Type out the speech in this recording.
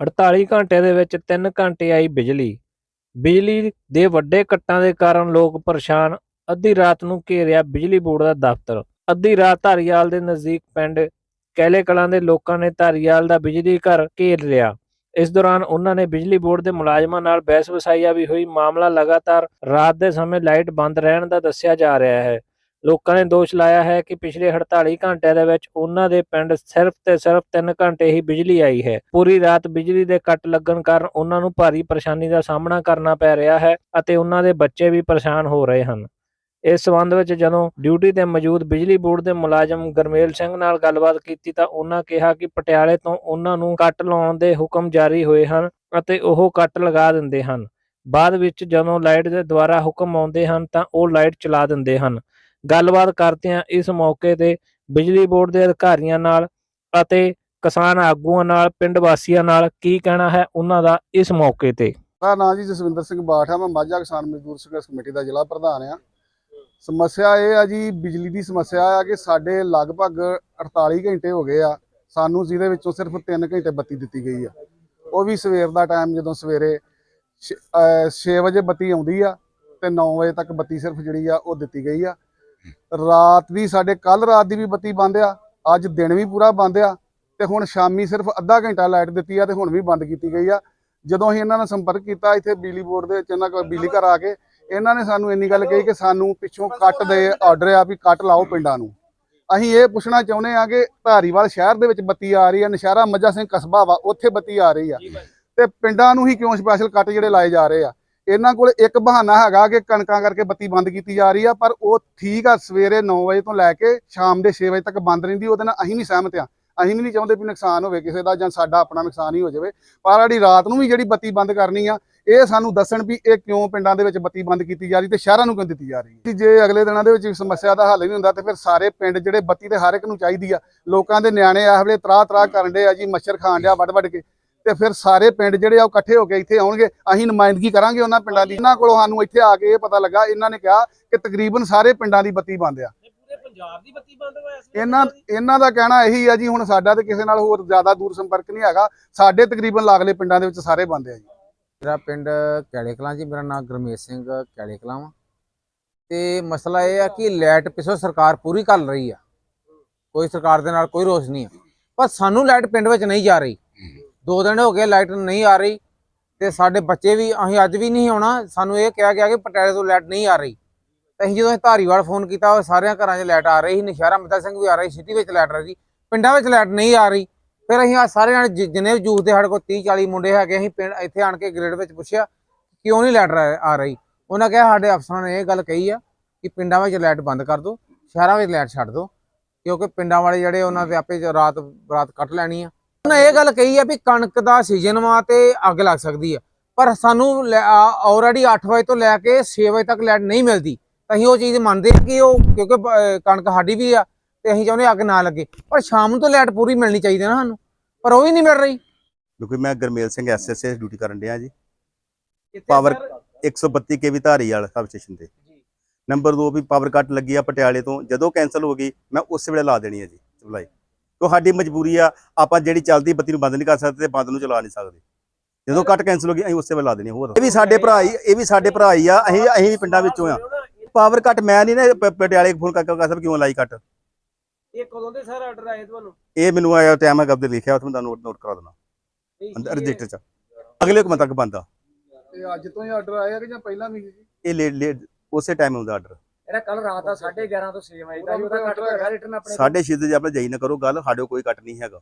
48 ਘੰਟੇ ਦੇ ਵਿੱਚ 3 ਘੰਟੇ ਆਈ ਬਿਜਲੀ। ਬਿਜਲੀ ਦੇ ਵੱਡੇ ਕੱਟਾਂ ਦੇ ਕਾਰਨ ਲੋਕ ਪਰੇਸ਼ਾਨ। ਅੱਧੀ ਰਾਤ ਨੂੰ ਘੇਰਿਆ ਬਿਜਲੀ ਬੋਰਡ ਦਾ ਦਫ਼ਤਰ। ਅੱਧੀ ਰਾਤ ਧਾਰੀਵਾਲ ਦੇ ਨਜ਼ਦੀਕ ਪਿੰਡ ਕਹਿਲੇ ਕਲਾਂ ਦੇ ਲੋਕਾਂ ਨੇ ਧਾਰੀਵਾਲ ਦਾ ਬਿਜਲੀ ਘਰ ਘੇਰ ਲਿਆ। ਇਸ ਦੌਰਾਨ ਉਹਨਾਂ ਨੇ ਬਿਜਲੀ ਬੋਰਡ ਦੇ ਮੁਲਾਜ਼ਮਾਂ ਨਾਲ ਬਹਿਸ ਵਸਾਈਆ ਵੀ ਹੋਈ। ਮਾਮਲਾ ਲਗਾਤਾਰ ਰਾਤ ਦੇ ਸਮੇਂ ਲਾਈਟ ਬੰਦ ਰਹਿਣ ਦਾ ਦੱਸਿਆ ਜਾ ਰਿਹਾ ਹੈ। ਲੋਕਾਂ ਨੇ ਦੋਸ਼ ਲਾਇਆ ਹੈ ਕਿ ਪਿਛਲੇ 48 ਘੰਟਿਆਂ ਦੇ ਵਿੱਚ ਉਹਨਾਂ ਦੇ ਪਿੰਡ ਸਿਰਫ ਤੇ ਸਿਰਫ 3 ਘੰਟੇ ਹੀ ਬਿਜਲੀ ਆਈ ਹੈ। ਪੂਰੀ ਰਾਤ ਬਿਜਲੀ ਦੇ ਕੱਟ ਲੱਗਣ ਕਾਰਨ ਉਹਨਾਂ ਨੂੰ ਭਾਰੀ ਪਰੇਸ਼ਾਨੀ ਦਾ ਸਾਹਮਣਾ ਕਰਨਾ ਪੈ ਰਿਹਾ ਹੈ ਅਤੇ ਉਹਨਾਂ ਦੇ ਬੱਚੇ ਵੀ ਪਰੇਸ਼ਾਨ ਹੋ ਰਹੇ ਹਨ। ਇਸ ਸਬੰਧ ਵਿੱਚ ਜਦੋਂ ਡਿਊਟੀ ਤੇ ਮੌਜੂਦ ਬਿਜਲੀ ਬੋਰਡ ਦੇ ਮੁਲਾਜ਼ਮ ਗਰਮੇਲ ਸਿੰਘ ਨਾਲ ਗੱਲਬਾਤ ਕੀਤੀ ਤਾਂ ਉਹਨਾਂ ਕਿਹਾ ਕਿ ਪਟਿਆਲੇ ਤੋਂ ਉਹਨਾਂ ਨੂੰ ਕੱਟ ਲਾਉਣ ਦੇ ਹੁਕਮ ਜਾਰੀ ਹੋਏ ਹਨ ਅਤੇ ਉਹ ਕੱਟ ਲਗਾ ਦਿੰਦੇ ਹਨ। ਬਾਅਦ ਵਿੱਚ ਜਦੋਂ ਲਾਈਟ ਦੇ ਦੁਆਰਾ ਹੁਕਮ ਆਉਂਦੇ ਹਨ ਤਾਂ ਉਹ ਲਾਈਟ ਚਲਾ ਦਿੰਦੇ ਹਨ। ਗੱਲਬਾਤ ਕਰਦਿਆਂ ਇਸ ਮੌਕੇ ਤੇ ਬਿਜਲੀ ਬੋਰਡ ਦੇ ਅਧਿਕਾਰੀਆਂ ਨਾਲ ਅਤੇ ਕਿਸਾਨ ਆਗੂਆਂ ਨਾਲ, ਪਿੰਡ ਵਾਸੀਆਂ ਨਾਲ ਕੀ ਕਹਿਣਾ ਹੈ ਉਹਨਾਂ ਦਾ ਇਸ ਮੌਕੇ ਤੇ? ਮੇਰਾ ਨਾਂ ਜੀ ਜਸਵਿੰਦਰ ਸਿੰਘ ਬਾਠ ਆ ਮੈਂ ਮਾਝਾ ਕਿਸਾਨ ਮਜ਼ਦੂਰ ਸੰਘਰਸ਼ ਕਮੇਟੀ ਦਾ ਜ਼ਿਲ੍ਹਾ ਪ੍ਰਧਾਨ ਆ ਸਮੱਸਿਆ ਇਹ ਆ ਜੀ, ਬਿਜਲੀ ਦੀ ਸਮੱਸਿਆ ਆ ਕਿ ਸਾਡੇ ਲਗਭਗ 48 ਘੰਟੇ ਹੋ ਗਏ ਆ, ਸਾਨੂੰ ਜਿਹਦੇ ਵਿੱਚੋਂ ਸਿਰਫ 3 ਘੰਟੇ ਬੱਤੀ ਦਿੱਤੀ ਗਈ ਆ। ਉਹ ਵੀ ਸਵੇਰ ਦਾ ਟਾਈਮ ਜਦੋਂ ਸਵੇਰੇ 6 ਵਜੇ ਬੱਤੀ ਆਉਂਦੀ ਆ ਤੇ 9 ਵਜੇ ਤੱਕ ਬੱਤੀ ਸਿਰਫ ਜਿਹੜੀ ਆ ਉਹ ਦਿੱਤੀ ਗਈ ਆ। ਰਾਤ ਦੀ ਸਾਡੇ ਕੱਲ ਰਾਤ ਦੀ ਵੀ ਬੱਤੀ ਬੰਦ ਆ, ਅੱਜ ਦਿਨ ਵੀ ਪੂਰਾ ਬੰਦ ਆ ਤੇ ਹੁਣ ਸ਼ਾਮੀ ਸਿਰਫ ਅੱਧਾ ਘੰਟਾ ਲਾਈਟ ਦਿੱਤੀ ਆ ਤੇ ਹੁਣ ਵੀ ਬੰਦ ਕੀਤੀ ਗਈ ਆ। ਜਦੋਂ ਅਸੀਂ ਇਹਨਾਂ ਨਾਲ ਸੰਪਰਕ ਕੀਤਾ ਇੱਥੇ ਬਿਜਲੀ ਬੋਰਡ ਦੇ ਵਿੱਚ, ਇਹਨਾਂ ਕੋਲ ਬਿਜਲੀ ਘਰ ਆ ਕੇ, ਇਹਨਾਂ ਨੇ ਸਾਨੂੰ ਇੰਨੀ ਗੱਲ ਕਹੀ ਕਿ ਸਾਨੂੰ ਪਿੱਛੋਂ ਕੱਟ ਦੇ ਆਰਡਰ ਆ ਵੀ ਕੱਟ ਲਾਓ ਪਿੰਡਾਂ ਨੂੰ। ਅਸੀਂ ਇਹ ਪੁੱਛਣਾ ਚਾਹੁੰਦੇ ਆ ਕਿ ਧਾਰੀਵਾਲ ਸ਼ਹਿਰ ਦੇ ਵਿੱਚ ਬੱਤੀ ਆ ਰਹੀ ਆ, ਨਸ਼ਹਿਰਾ ਮੱਜਾ ਸਿੰਘ ਕਸਬਾ ਵਾ, ਉੱਥੇ ਬੱਤੀ ਆ ਰਹੀ ਆ। ਤੇ ਪਿੰਡਾਂ ਨੂੰ ਹੀ ਕਿਉਂ ਸਪੈਸ਼ਲ ਕੱਟ ਜਿਹੜੇ ਲਾਏ ਜਾ ਰਹੇ ਆ? ਇਹਨਾਂ ਕੋਲ ਇੱਕ ਬਹਾਨਾ ਹੈਗਾ ਕਿ ਕਣਕਾਂ ਕਰਕੇ ਬੱਤੀ ਬੰਦ ਕੀਤੀ ਜਾ ਰਹੀ ਆ, ਪਰ ਉਹ ਠੀਕ ਆ, ਸਵੇਰੇ 9 ਵਜੇ ਤੋਂ ਲੈ ਕੇ ਸ਼ਾਮ ਦੇ 6 ਵਜੇ ਤੱਕ ਬੰਦ ਰਹਿੰਦੀ, ਉਹਦੇ ਨਾਲ ਅਸੀਂ ਵੀ ਸਹਿਮਤ ਆ। ਅਸੀਂ ਵੀ ਨਹੀਂ ਚਾਹੁੰਦੇ ਵੀ ਨੁਕਸਾਨ ਹੋਵੇ ਕਿਸੇ ਦਾ ਜਾਂ ਸਾਡਾ ਆਪਣਾ ਨੁਕਸਾਨ ਹੀ ਹੋ ਜਾਵੇ, ਪਰ ਜਿਹੜੀ ਰਾਤ ਨੂੰ ਵੀ ਜਿਹੜੀ ਬੱਤੀ ਬੰਦ ਕਰਨੀ ਆ, ਇਹ ਸਾਨੂੰ ਦੱਸਣ ਵੀ ਇਹ ਕਿਉਂ ਪਿੰਡਾਂ ਦੇ ਵਿੱਚ ਬੱਤੀ ਬੰਦ ਕੀਤੀ ਜਾ ਰਹੀ ਤੇ ਸ਼ਹਿਰਾਂ ਨੂੰ ਕਿਉਂ ਦਿੱਤੀ ਜਾ ਰਹੀ। ਹੈ ਜੇ ਅਗਲੇ ਦਿਨਾਂ ਦੇ ਵਿੱਚ ਸਮੱਸਿਆ ਦਾ ਹੱਲ ਨਹੀਂ ਹੁੰਦਾ ਤੇ ਫਿਰ ਸਾਰੇ ਪਿੰਡ ਜਿਹੜੇ ਬੱਤੀ ਤੇ ਹਰ ਇੱਕ ਨੂੰ ਚਾਹੀਦੀ ਆ, ਲੋਕਾਂ ਦੇ ਨਿਆਣੇ ਆ ਵੇਲੇ ਤਰਾ ਤਰਾ ਕਰਨ ਦੇ ਆ ਜੀ, ਮੱਛਰ ਖਾਣ ਡਿਆ ਵੱਡ ਵੱਡ ਕੇ। ਤੇ ਫਿਰ ਸਾਰੇ ਪਿੰਡ ਜਿਹੜੇ ਆ ਉਹ ਇਕੱਠੇ ਹੋ ਕੇ ਇੱਥੇ ਆਉਣਗੇ। ਅਸੀਂ ਨੁਮਾਇੰਦਗੀ ਕਰਾਂਗੇ ਉਹਨਾਂ ਪਿੰਡਾਂ ਦੀ। ਇਹਨਾਂ ਕੋਲੋਂ ਸਾਨੂੰ ਇੱਥੇ ਆ ਕੇ ਇਹ ਪਤਾ ਲੱਗਾ ਇਹਨਾਂ ਨੇ ਕਿਹਾ ਕਿ ਤਕਰੀਬਨ ਸਾਰੇ ਪਿੰਡਾਂ ਦੀ ਬੱਤੀ ਬੰਦ ਆ। ਪੂਰੇ ਪੰਜਾਬ ਦੀ ਬੱਤੀ ਬੰਦ ਹੋਇਆ ਇਹਨਾਂ ਇਹਨਾਂ ਦਾ ਕਹਿਣਾ ਇਹੀ ਆ ਜੀ ਹੁਣ ਸਾਡਾ ਤੇ ਕਿਸੇ ਨਾਲ ਹੋਰ ਜ਼ਿਆਦਾ ਦੂਰ ਸੰਪਰਕ ਨਹੀਂ ਹੈਗਾ। ਸਾਡੇ ਤਕਰੀਬਨ ਲਾਗਲੇ ਪਿੰਡਾਂ ਦੇ ਵਿੱਚ ਸਾਰੇ ਬੰਦ ਆ ਜੀ। ਮੇਰਾ ਪਿੰਡ ਕੈਲੇ ਕਲਾਂ ਜੀ ਮੇਰਾ ਨਾਮ ਗੁਰਮੇਸ਼ ਸਿੰਘ ਕੈਲੇ ਕਲਾਂ ਵਾ। ਤੇ ਮਸਲਾ ਇਹ ਆ ਕਿ ਲਾਈਟ ਪਿੱਛੋਂ ਸਰਕਾਰ ਪੂਰੀ ਕਰ ਰਹੀ ਆ। ਕੋਈ ਸਰਕਾਰ ਦੇ ਨਾਲ ਕੋਈ ਰੋਸ ਨਹੀਂ ਆ। ਪਰ ਸਾਨੂੰ ਲਾਈਟ ਪਿੰਡ ਵਿੱਚ ਨਹੀਂ ਜਾ ਰਹੀ। ਦੋ ਦਿਨ ਹੋ ਗਏ ਲਾਈਟ ਨਹੀਂ ਆ ਰਹੀ ਤੇ ਸਾਡੇ ਬੱਚੇ ਵੀ, ਅਸੀਂ ਅੱਜ ਵੀ ਨਹੀਂ ਆਉਣਾ। ਸਾਨੂੰ ਇਹ ਕਿਹਾ ਗਿਆ ਕਿ ਪਟਿਆਲੇ ਤੋਂ ਲਾਈਟ ਨਹੀਂ ਆ ਰਹੀ। ਤੇ ਅਸੀਂ ਜਦੋਂ ਅਸੀਂ ਧਾਰੀਵਾਲ ਫੋਨ ਕੀਤਾ, ਉਹ ਸਾਰਿਆਂ ਘਰਾਂ 'ਚ ਲਾਈਟ ਆ ਰਹੀ ਸੀ। ਨਸ਼ਹਿਰਾ ਮੱਤਾ ਸਿੰਘ ਵੀ ਆ ਰਹੀ, ਸਿਟੀ ਵਿੱਚ ਲਾਈਟ ਆ ਰਹੀ, ਪਿੰਡਾਂ ਵਿੱਚ ਲਾਈਟ ਨਹੀਂ ਆ ਰਹੀ। ਫਿਰ ਅਸੀਂ ਆ ਸਾਰੇ ਜਣੇ ਜਿੰਨੇ ਵੀ ਜੂਥ ਦੇ ਸਾਡੇ ਕੋਲ 30 40 ਮੁੰਡੇ ਹੈਗੇ, ਅਸੀਂ ਪਿੰਡ ਇੱਥੇ ਆਣ ਕੇ ਗ੍ਰੇਡ ਵਿੱਚ ਪੁੱਛਿਆ ਕਿਉਂ ਨਹੀਂ ਲਾਈਟ ਆ ਰਹੀ। ਉਹਨਾਂ ਕਿਹਾ ਸਾਡੇ ਅਫਸਰਾਂ ਨੇ ਇਹ ਗੱਲ ਕਹੀ ਆ ਕਿ ਪਿੰਡਾਂ ਵਿੱਚ ਲਾਈਟ ਬੰਦ ਕਰ ਦਿਓ ਸ਼ਹਿਰਾਂ ਵਿੱਚ ਲਾਈਟ ਛੱਡ ਦਿਓ ਕਿਉਂਕਿ ਪਿੰਡਾਂ ਵਾਲੇ ਜਿਹੜੇ ਉਹਨਾਂ ਦੇ ਆਪੇ ਜ- ਰਾਤ ਰਾਤ ਕੱਟ ਲੈਣੀ ਆ। ਉਹਨਾਂ ਇਹ ਗੱਲ ਕਹੀ ਆ ਵੀ ਕਣਕ ਦਾ ਸੀਜ਼ਨ ਵਾ ਤੇ ਅੱਗ ਲੱਗ ਸਕਦੀ ਆ। ਪਰ ਸਾਨੂੰ ਆਲਰੇਡੀ 8 ਵਜੇ ਤੋਂ ਲੈ ਕੇ 6 ਵਜੇ ਤੱਕ ਲਾਈਟ ਨਹੀਂ ਮਿਲਦੀ। ਤਾਂ ਅਸੀਂ ਉਹ ਚੀਜ਼ ਮੰਨਦੇ ਆ ਕਿ ਉਹ ਕਿਉਂਕਿ ਕਣਕ ਸਾਡੀ ਵੀ ਆ ਤੇ ਅਸੀਂ ਚਾਹੁੰਦੇ ਅੱਗ ਨਾ ਲੱਗੇ। ਪਰ ਸ਼ਾਮ ਨੂੰ ਤਾਂ ਲਾਈਟ ਪੂਰੀ ਮਿਲਣੀ ਚਾਹੀਦੀ ਨਾ ਸਾਨੂੰ। ਪਰ ਉਹ ਵੀ ਨਹੀਂ ਮਿਲ ਰਹੀ। ਕਿਉਂਕਿ ਮੈਂ ਗਰਮੇਲ ਸਿੰਘ ਐਸਐਸਐਸ ਡਿਊਟੀ ਕਰਨ ਡਿਆ ਜੀ। Power 132 KV Dhariwal sub station ਤੇ। ਨੰਬਰ 2 ਵੀ ਪਾਵਰ ਕੱਟ ਲੱਗੀ ਆ ਪਟਿਆਲੇ ਤੋਂ। ਜਦੋਂ ਕੈਨਸਲ ਹੋ ਗਈ ਮੈਂ ਉਸੇ ਵੇਲੇ ਲਾ ਦੇਣੀ ਹੈ ਜੀ ਸਪਲਾਈ ਤੁਹਾਡੀ ਮਜਬੂਰੀ ਆ ਆਪਾਂ ਜਿਹੜੀ ਚੱਲਦੀ ਬੱਤੀ ਨੂੰ ਬੰਦ ਨਹੀਂ ਕਰ ਸਕਦੇ ਤੇ ਬੰਦ ਨੂੰ ਚਲਾ ਨਹੀਂ ਸਕਦੇ। ਜਦੋਂ ਕੱਟ ਕੈਨਸਲ ਹੋ ਗਈ ਅਸੀਂ ਉਸੇ ਵੇਲੇ ਲਾ ਦੇਣੀ ਹੋਰ। ਇਹ ਵੀ ਸਾਡੇ ਭਰਾ ਹੀ ਇਹ ਵੀ ਸਾਡੇ ਭਰਾ ਹੀ ਆ ਅਸੀਂ ਅਸੀਂ ਵੀ ਪਿੰਡਾਂ ਵਿੱਚੋਂ ਆ। ਪਾਵਰ ਕੱਟ ਮੈਂ ਨਹੀਂ ਨਾ ਪਟਿਆਲੇ ਫੋਨ ਕਰਕੇ ਕਹ ਸਕਦਾ ਕਿਉਂ ਲਾਈ ਕੱਟ ਇਹ ਕਦੋਂ ਦੇ ਸਰ ਆਰਡਰ ਆਏ ਤੁਹਾਨੂੰ? ਇਹ ਮੈਨੂੰ ਆਇਆ ਟਾਈਮ ਹੈਗਾ ਤੇ ਲਿਖਿਆ ਉੱਥੇ ਮੈਂ ਨੋਟ ਨੋਟ ਕਰਾ ਦੇਣਾ ਅੰਦਰ ਰਜਿਸਟਰ ਚ ਅਗਲੇ ਕੁ ਤੱਕ ਬੰਦਾ ਤੇ ਅੱਜ ਤੋਂ ਹੀ ਆਰਡਰ ਆਇਆ ਕਿ ਜਾਂ ਪਹਿਲਾਂ ਵੀ ਸੀ? ਇਹ ਲੇਟ ਲੇਟ ਉਸੇ ਟਾਈਮ ਹੁੰਦਾ ਆਰਡਰ ਇਹਦਾ ਕੱਲ ਰਾਤ ਦਾ 11:30 ਤੋਂ 6 ਵਜੇ ਦਾ ਜੀ ਉਹਦਾ ਕੱਟ ਹੋਇਆ ਰਿਟਰਨ ਆਪਣੇ ਸਾਡੇ ਛਿੱਦ ਜੇ ਆਪਣੇ ਜਾਈ ਨਾ ਕਰੋ ਗੱਲ ਸਾਡੇ ਕੋਈ ਕੱਟ ਨਹੀਂ ਹੈਗਾ।